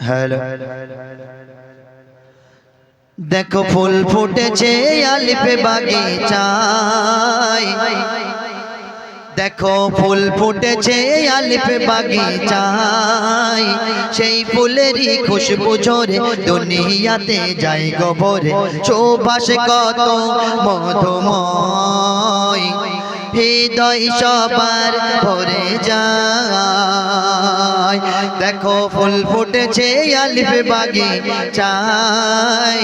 Hello দেখো ফুল ফুটেছে আলিপে বাগিচায় দেখো ফুল ফুটেছে আলিপে বাগিচায় সেই ফুলেরই খুশবু ঝরে দুনিয়াতে যাই গোবরে সুবাস কত মধুময় হৃদয় সবার ভরে যায় দেখো ফুল ফুটেছে আলিফে বাগি চাই।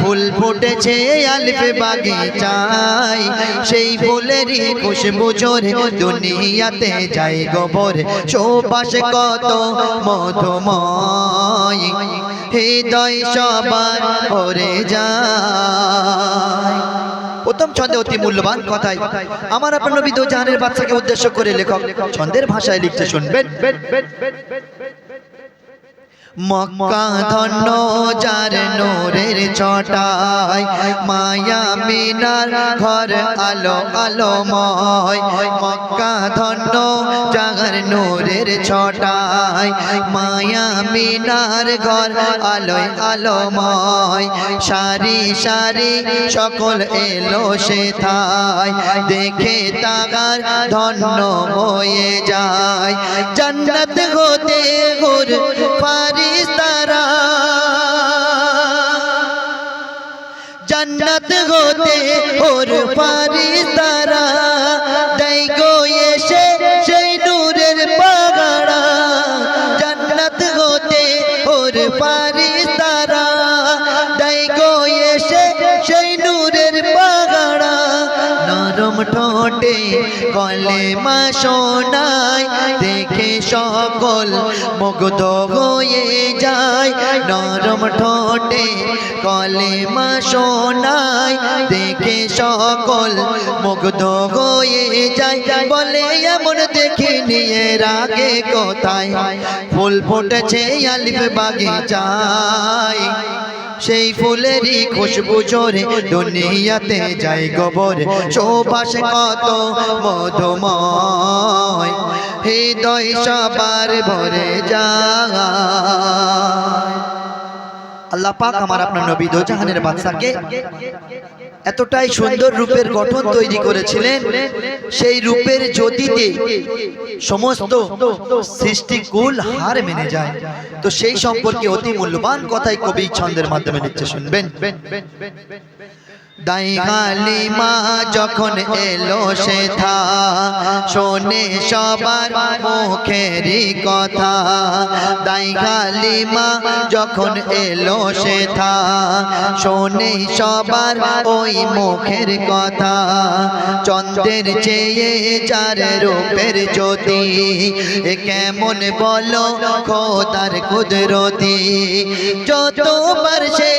ফুল ফুটেছে আলিফে বাগি চাই। সেই ফুলেরই খুশবু ঝরে দুনিয়াতে যাই গোবর। সুবাস কত মধুময়, হৃদয় সবার ভরে যায়। প্রথম ছন্দে অতি মূল্যবান কথাই। আমার আপনার নবী দো জাহানের বাচ্চাকে উদ্দেশ্য করে লেখক। ছন্দের ভাষায় লিখতে শুনবেন। মক্কা ধন্য যার নোরের ছটায়, মায়া মিনার ঘর আলো আলো আলোময়। মক্কা ধন্য নোরের ছটায়, মায়া মিনার ঘর, আলোয় আলোময়। সারি সারি সকল এলো সে থায় দেখে তাগার ধন্য হয়ে যায়। জান্নাত হতে হুর ফারিস্তারা। জান্নাত হতে হুর ফারিস্তারা। হুর ফারিস্তারা ঠোঁটে কলে মা শোনায়, দেখে সকল মুগ্ধ হয়ে যায়। নরম ঠোঁটে কলে মা শোনায়, দেখে সকল মুগ্ধ হয়ে যায়। বলে, এমন দেখে নিয়ে রাগে কোথায়? ফুল ফুটেছে আলিফ বাগিচায়। সেই ফুলেরই খুশবু জোরে দুনিয়াতে যাই গোবরে। চৌপাশে কত মধুময় হৃদয় সবার ভরে যায়। আল্লাহ পাক আমার আপনার নবী দোজাহানের বাদশাকে এতটাই সুন্দর রূপের গঠন তৈরি করেছিলেন সেই রূপের জ্যোতিতে সমস্ত সৃষ্টিকুল হার মেনে যায়। তো সেই সম্পর্কে অতি মূল্যবান কথাই কবি ছন্দের মাধ্যমে নিচ্ছে শুনবেন। দাই মা যখন এলো সে থা শোনে সবার মুখেরই কথা। দাই মা যখন এলো সে থা শোনে সবার ওই মুখের কথা। চন্দ্রের চেয়ে যার রূপের জ্যোতি, এ কেমন বলো খোদার কুদরতি। যতবার সে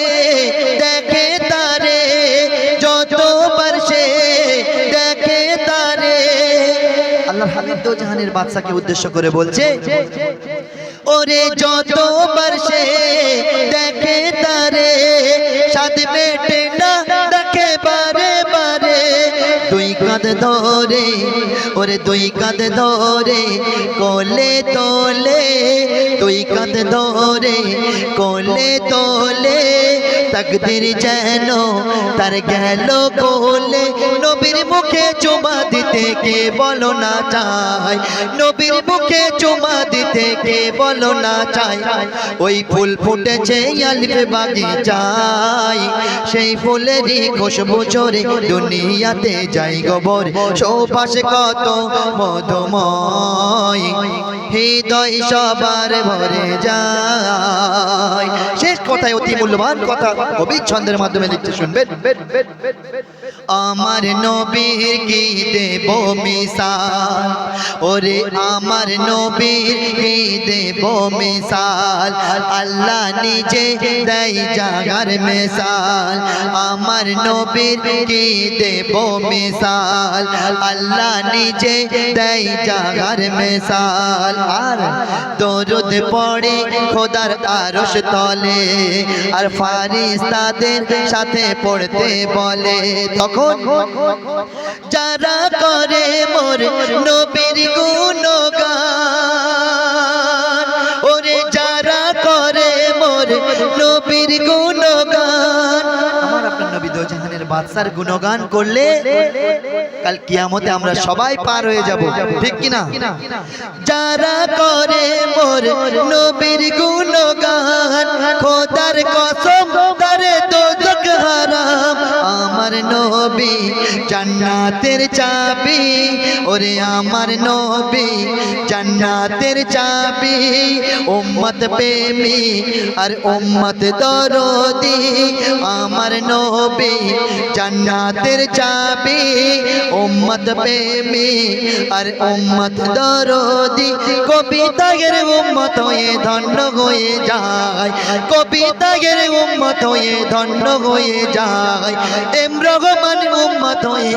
বাদশাকে উদ্দেশ্য করে বলছে, ওরে যতবার সে দেখে তারে সাদ মেটে না দেখে বারে বারে, দুই কাঁধ ধরে, ওরে দুই কাঁধ ধরে, কোলে তোলে, দুই কাঁধ ধরে, কোলে তোলে তকদির যেন, তার গেল কোলে। নবীর মুখে চুমা দিতে কে বলো না চাই নবীর মুখে চুমা দিতে কে বলো না চাই ওই ফুল ফুটেছে আলিফে চাই সেই ফুলেরই খুশবু চোরে দুনিয়াতে যাই গোবর চৌপাশে কত মধুময়, হৃদয় সবার ভরে যায়। শেষ কথায় অতি মূল্যবান কথা। কবি ছন্দের মাধ্যমে লিখতে শুনবেন। আমার নবীর কি দেব মিসাল ওরে আমার নবীর কি দেব মিসাল আল্লাহ নিজে দেয় জাগার মিসাল আমার নবীর কি দেব মিসাল আল্লাহ নিজে দেয় জাগার মিসাল আর দরুদ পড়ে খোদার আরশ তলে, আর ফারিস্তাদের সাথে পড়তে বলে তখন যারা করে মোর নবীর গুণগান ওরে যারা করে মোর নবীর গুণগান। আমার আপনার নবী দোজাহানের বাদশার গুণগান করলে কাল কিয়ামতে আমরা সবাই পার হয়ে যাব ঠিক কিনা? যারা করে মোর নবীর গুণগান খোদার কসম নবী জান্নাতের চাবি, ওরে আমার নবী, জান্নাতের চাবি, উম্মত প্রেমী আর উম্মত দরদি, আমার নবী, জান্নাতের চাবি, উম্মত প্রেমী আর উম্মত দরদি। কবিতাগের উম্মত হয়ে ধন্য হয়ে যায় কবিতাগের উম্মত হয়ে ধন্য হয়ে যায়। এম রহমান উম্মত হয়ে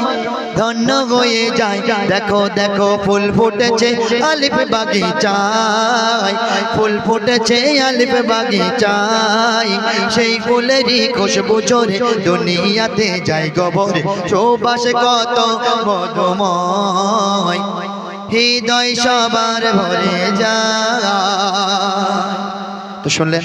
ধন্য হয়ে যায়। দেখো দেখো, ফুল ফুটেছে আলিফ বাগিচায়। ফুল ফুটেছে আলিফ বাগিচায়। সেই ফুলেরই খুশবু জোরে দুনিয়াতে যাই গবরে। সৌবাসে কত মধুময়, হৃদয় সবার ভরে যায়। তো শুনলেন?